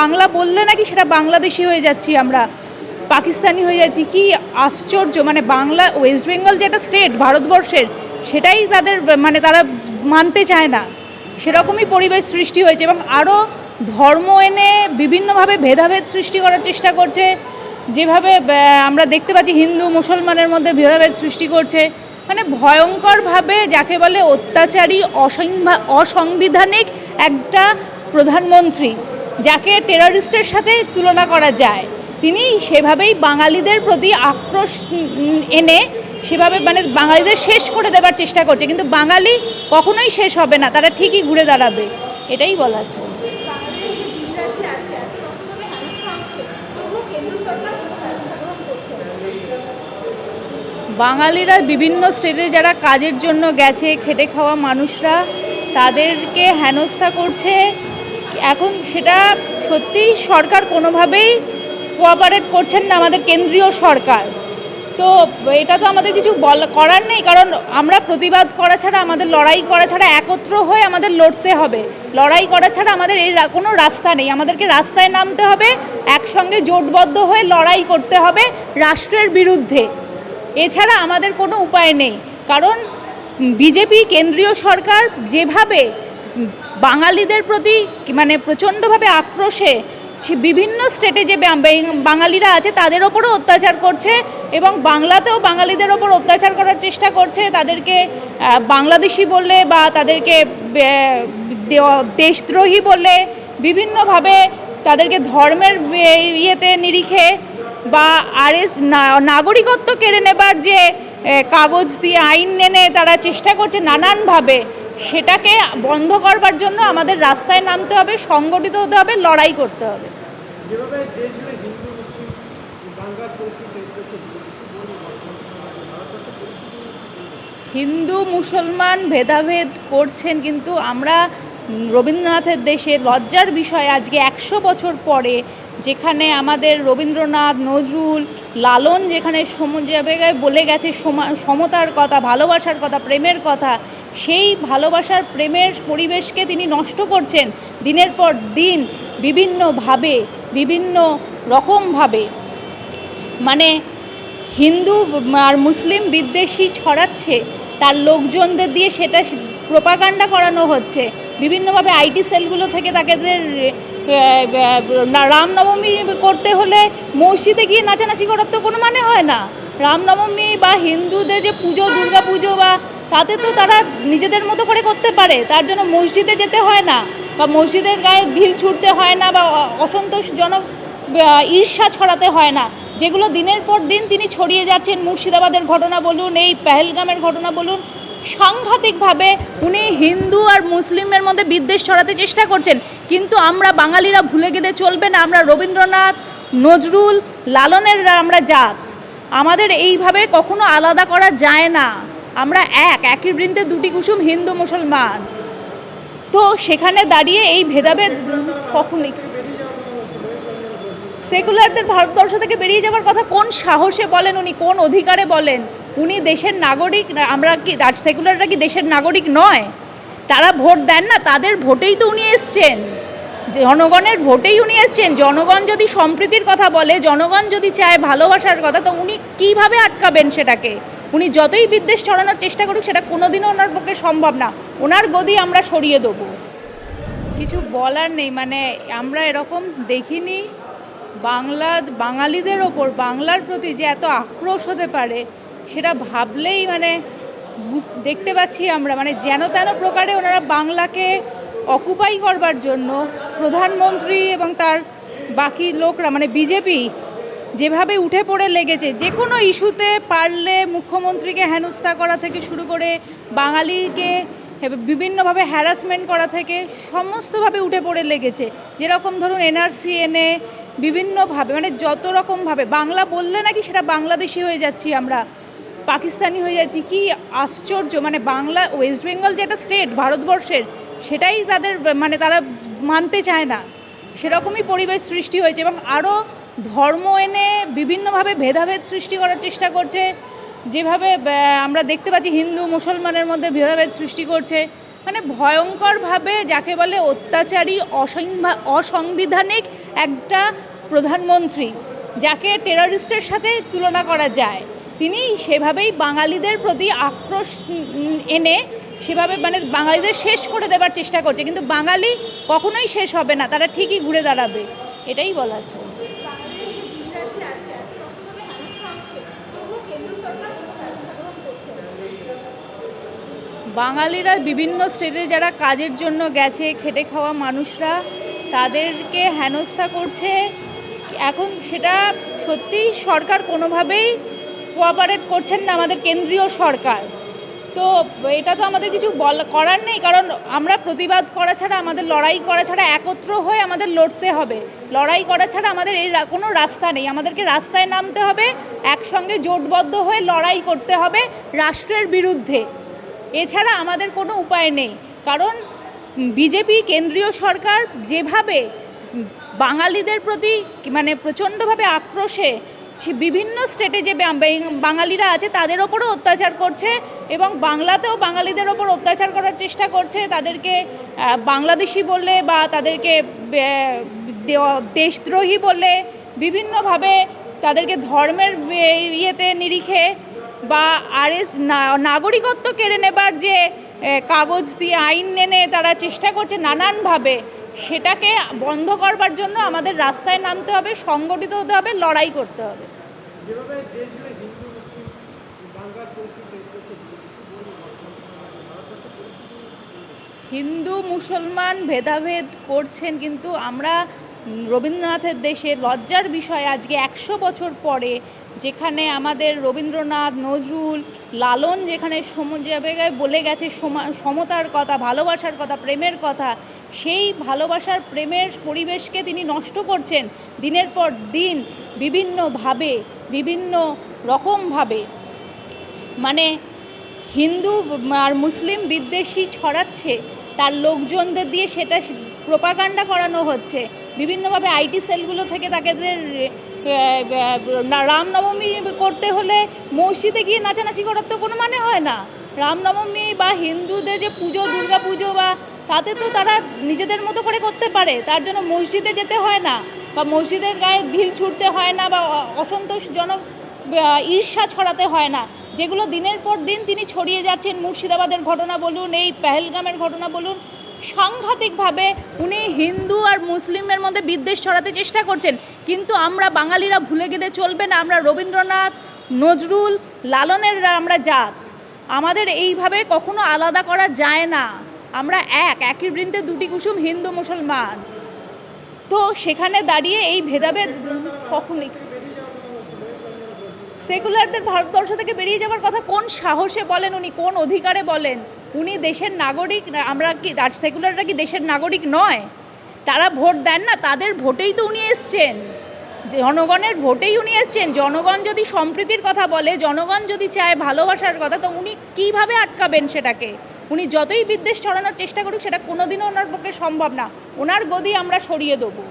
বাংলা বললে নাকি সেটা বাংলাদেশি হয়ে যাচ্ছি আমরা। পাকিস্তানি হয়ে যাচ্ছি। কি আশ্চর্য মানে বাংলা, ওয়েস্ট বেঙ্গল যেটা স্টেট, ভারতবর্ষের, সেটাই তাদের মানে তারা মানতে চায় না। সেরকমই পরিবেশ সৃষ্টি হয়েছে এবং আরও ধর্ম এনে বিভিন্নভাবে ভেদাভেদ সৃষ্টি করার চেষ্টা করছে। যেভাবে আমরা দেখতে পাচ্ছি হিন্দু, মুসলমানের মধ্যে ভেদাভেদ সৃষ্টি করছে। মানে ভয়ঙ্করভাবে যাকে বলে অত্যাচারী অসাংবিধানিক একটা প্রধানমন্ত্রী। যাকে টেররিস্টের সাথে তুলনা করা যায়। তিনি সেভাবেই বাঙালিদের প্রতি আক্রোশ এনে সেভাবে মানে বাঙালিদের শেষ করে দেবার চেষ্টা করছে। কিন্তু বাঙালি কখনোই শেষ হবে না, তারা ঠিকই ঘুরে দাঁড়াবে। এটাই বলা আছে বাঙালিরা বিভিন্ন স্টেটে যারা কাজের জন্য গেছে, খেটে খাওয়া মানুষরা, তাদেরকে হেনস্থা করছে এখন সেটা সত্যিই সরকার কোনোভাবেই কোঅপারেট করছেন না, আমাদের কেন্দ্রীয় সরকার। তো এটা তো আমাদের কিছু বল, করার নেই, কারণ আমরা প্রতিবাদ করা ছাড়া, আমাদের লড়াই করা ছাড়া, একত্র হয়ে আমাদের লড়তে হবে। লড়াই করা ছাড়া আমাদের এই কোনো রাস্তা নেই। আমাদেরকে রাস্তায় নামতে হবে, একসঙ্গে জোটবদ্ধ হয়ে লড়াই করতে হবে রাষ্ট্রের বিরুদ্ধে। এছাড়া আমাদের কোনো উপায় নেই। কারণ বিজেপি, কেন্দ্রীয় সরকার যেভাবে বাঙালিদের প্রতি মানে প্রচণ্ডভাবে আক্রোশে বিভিন্ন স্টেটে যে বাঙালিরা আছে, তাদের ওপরও অত্যাচার করছে এবং বাংলাতেও বাঙালিদের ওপর অত্যাচার করার চেষ্টা করছে। তাদেরকে বাংলাদেশি বললে বা তাদেরকে দেশদ্রোহী বললে বিভিন্নভাবে তাদেরকে ধর্মের ইয়েতে নিরিখে বা আরএস নাগরিকত্ব কেড়ে নেবার যে কাগজ দিয়ে আইন এনে তারা চেষ্টা করছে নানানভাবে। সেটাকে বন্ধ করবার জন্য আমাদের রাস্তায় নামতে হবে সংগঠিত হতে হবে লড়াই করতে হবে। হিন্দু মুসলমান ভেদাভেদ করছেন কিন্তু আমরা রবীন্দ্রনাথের দেশে লজ্জার বিষয় আজকে একশো বছর পরে যেখানে আমাদের রবীন্দ্রনাথ নজরুল লালন যেখানে সম জায়গায় বলে গেছে সমা- সমতার কথা ভালোবাসার কথা প্রেমের কথা সেই ভালোবাসার প্রেমের পরিবেশকে তিনি নষ্ট করছেন দিনের পর দিন বিভিন্নভাবে, বিভিন্ন রকমভাবে। মানে হিন্দু আর মুসলিম বিদ্বেষী ছড়াচ্ছে, তার লোকজনদের দিয়ে সেটা প্রোপাগান্ডা করানো হচ্ছে। বিভিন্নভাবে আইটি সেলগুলো থেকে তাদের রামনবমী করতে হলে মসজিদে গিয়ে নাচানাচি করার তো কোনো মানে হয় না। রামনবমী বা হিন্দুদের যে পুজো দুর্গা পুজো বা তাতে তো তারা নিজেদের মতো করে করতে পারে। তার জন্য মসজিদে যেতে হয় না বা মসজিদের গায়ে ভিল ছুটতে হয় না বা অসন্তোষজনক ঈর্ষা ছড়াতে হয় না। যেগুলো দিনের পর দিন তিনি ছড়িয়ে যাচ্ছেন, মুর্শিদাবাদের ঘটনা বলুন, এই পেহেলগামের ঘটনা বলুন, সাংঘাতিকভাবে উনি হিন্দু আর মুসলিমের মধ্যে বিদ্বেষ ছড়াতে চেষ্টা করছেন। কিন্তু আমরা বাঙালিরা ভুলে গেলে চলবে না, আমরা রবীন্দ্রনাথ, নজরুল লালনের আমরা জাত। আমাদের এইভাবে কখনো আলাদা করা যায় না। আমরা এক, একই বৃন্তে দুটি কুসুম হিন্দু মুসলমান। তো সেখানে দাঁড়িয়ে এই ভেদাভেদ কখনোই সেকুলারদের ভারতবর্ষ থেকে বেরিয়ে যাওয়ার কথা কোন সাহসে বলেন উনি, কোন অধিকারে বলেন? উনি দেশের নাগরিক, আমরা কি সেকুলাররা কি দেশের নাগরিক নয়? তারা ভোট দেন না, তাদের ভোটেই তো উনি এসছেন। জনগণের ভোটেই উনি এসছেন। জনগণ যদি সম্প্রীতির কথা বলে, জনগণ যদি চায় ভালোবাসার কথা, তো উনি কীভাবে আটকাবেন সেটাকে? উনি যতই বিদ্বেষ ছড়ানোর চেষ্টা করুক, সেটা কোনোদিনও ওনার পক্ষে সম্ভব না। ওনার গদি আমরা সরিয়ে দেবো। কিছু বলার নেই মানে আমরা এরকম দেখিনি। বাংলা, বাঙালিদের ওপর, বাংলার প্রতি যে এত আক্রোশ হতে পারে, সেটা ভাবলেই মানে দেখতে পাচ্ছি আমরা। মানে যেন তেন প্রকারে ওনারা বাংলাকে অকুপাই করবার জন্য প্রধানমন্ত্রী এবং তার বাকি লোকরা মানে বিজেপি যেভাবে উঠে পড়ে লেগেছে, যে কোনো ইস্যুতে পারলে মুখ্যমন্ত্রীকে হেনস্থা করা থেকে শুরু করে বাঙালিকে বিভিন্নভাবে হ্যারাসমেন্ট করা থেকে সমস্তভাবে উঠে পড়ে লেগেছে। যেরকম ধরুন এনআরসি এনে বিভিন্নভাবে মানে যত রকমভাবে বাংলা বললে নাকি সেটা বাংলাদেশি হয়ে যাচ্ছি আমরা, পাকিস্তানি হয়ে যাচ্ছি, কি আশ্চর্য মানে বাংলা, ওয়েস্ট বেঙ্গল যেটা স্টেট, ভারতবর্ষের, সেটাই তাদের মানে তারা মানতে চায় না। সেরকমই পরিবেশ সৃষ্টি হয়েছে এবং আরও ধর্ম এনে বিভিন্নভাবে ভেদাভেদ সৃষ্টি করার চেষ্টা করছে। যেভাবে আমরা দেখতে পাচ্ছি হিন্দু, মুসলমানের মধ্যে ভেদাভেদ সৃষ্টি করছে। মানে ভয়ঙ্করভাবে যাকে বলে অত্যাচারী অসাংবিধানিক একটা প্রধানমন্ত্রী, যাকে টেররিস্টের সাথে তুলনা করা যায়। তিনি সেভাবেই বাঙালিদের প্রতি আক্রোশ এনে সেভাবে মানে বাঙালিদের শেষ করে দেবার চেষ্টা করছে। কিন্তু বাঙালি কখনোই শেষ হবে না, তারা ঠিকই ঘুরে দাঁড়াবে। এটাই বলা ছিল। বাঙালিরা বিভিন্ন স্টেটে যারা কাজের জন্য গেছে, খেটে খাওয়া মানুষরা, তাদেরকে হেনস্থা করছে। এখন সেটা সত্যিই সরকার কোনোভাবেই কোঅপারেট করছেন না, আমাদের কেন্দ্রীয় সরকার। তো এটা তো আমাদের কিছু বল, করার নেই, কারণ আমরা প্রতিবাদ করা ছাড়া, আমাদের লড়াই করা ছাড়া, একত্র হয়ে আমাদের লড়তে হবে। লড়াই করা ছাড়া আমাদের এই কোনো রাস্তা নেই। আমাদেরকে রাস্তায় নামতে হবে, একসঙ্গে জোটবদ্ধ হয়ে লড়াই করতে হবে রাষ্ট্রের বিরুদ্ধে। এছাড়া আমাদের কোনো উপায় নেই। কারণ বিজেপি কেন্দ্রীয় সরকার যেভাবে বাঙালিদের প্রতি মানে প্রচণ্ডভাবে আক্রোশে বিভিন্ন স্টেটে যে বাঙালিরা আছে তাদের ওপরও অত্যাচার করছে এবং বাংলাতেও বাঙালিদের ওপর অত্যাচার করার চেষ্টা করছে। তাদেরকে বাংলাদেশি বললে বা তাদেরকে দেশদ্রোহী বলে বিভিন্নভাবে তাদেরকে ধর্মের ইয়েতে নিরিখে বা আর এস নাগরিকত্ব কেড়ে নেবার যে কাগজ দিয়ে আইন এনে তারা চেষ্টা করছে নানানভাবে সেটাকে বন্ধ করবার জন্য আমাদের রাস্তায় নামতে হবে সংগঠিত হতে হবে লড়াই করতে হবে। হিন্দু মুসলমান ভেদাভেদ করছেন কিন্তু আমরা রবীন্দ্রনাথের দেশে লজ্জার বিষয় আজকে একশো বছর পরে যেখানে আমাদের রবীন্দ্রনাথ, নজরুল, লালন যেখানে সম জায়গায় বলে গেছে সমা- সমতার কথা, ভালোবাসার কথা, প্রেমের কথা, সেই ভালোবাসার প্রেমের পরিবেশকে তিনি নষ্ট করছেন দিনের পর দিন বিভিন্নভাবে, বিভিন্ন রকমভাবে। মানে হিন্দু আর মুসলিম বিদ্বেষী ছড়াচ্ছে। তার লোকজনদের দিয়ে সেটা প্রপাগান্ডা করানো হচ্ছে। বিভিন্নভাবে আইটি সেলগুলো থেকে তাদের রামনবমী করতে হলে মসজিদে গিয়ে নাচানাচি করার তো কোনো মানে হয় না। রামনবমী বা হিন্দুদের যে পুজো, দুর্গা পুজো বা তাতে তো তারা নিজেদের মতো করে করতে পারে। তার জন্য মসজিদে যেতে হয় না বা মসজিদের গায়ে ঢিল ছুটতে হয় না বা অসন্তোষজনক ঈর্ষা ছড়াতে হয় না। যেগুলো দিনের পর দিন তিনি ছড়িয়ে যাচ্ছেন, মুর্শিদাবাদের ঘটনা বলুন, এই পেহেলগামের ঘটনা বলুন, সাংঘাতিকভাবে উনি হিন্দু আর মুসলিমের মধ্যে বিদ্বেষ ছড়াতে চেষ্টা করছেন। কিন্তু আমরা বাঙালিরা ভুলে গেলে চলবে না, আমরা রবীন্দ্রনাথ, নজরুল, লালনের আমরা জাত। আমাদের এইভাবে কখনো আলাদা করা যায় না। আমরা এক, একই বৃন্তে দুটি কুসুম হিন্দু মুসলমান। তো সেখানে দাঁড়িয়ে এই ভেদাভেদ কখনই সেকুলারদের ভারতবর্ষ থেকে বেরিয়ে যাওয়ার কথা কোন সাহসে বলেন উনি? কোন অধিকারে বলেন? উনি দেশের নাগরিক, আমরা কি সেকুলাররা কি দেশের নাগরিক নয়? তারা ভোট দেন না, তাদের ভোটেই তো উনি এসছেন। জনগণের ভোটেই উনি এসছেন। জনগণ যদি সম্প্রীতির কথা বলে, জনগণ যদি চায় ভালোবাসার কথা, তো উনি কীভাবে আটকাবেন সেটাকে? উনি যতই বিদ্বেষ ছড়ানোর চেষ্টা করুক, সেটা কোনোদিনও ওনার পক্ষে সম্ভব না। ওনার গদি আমরা সরিয়ে দেবো।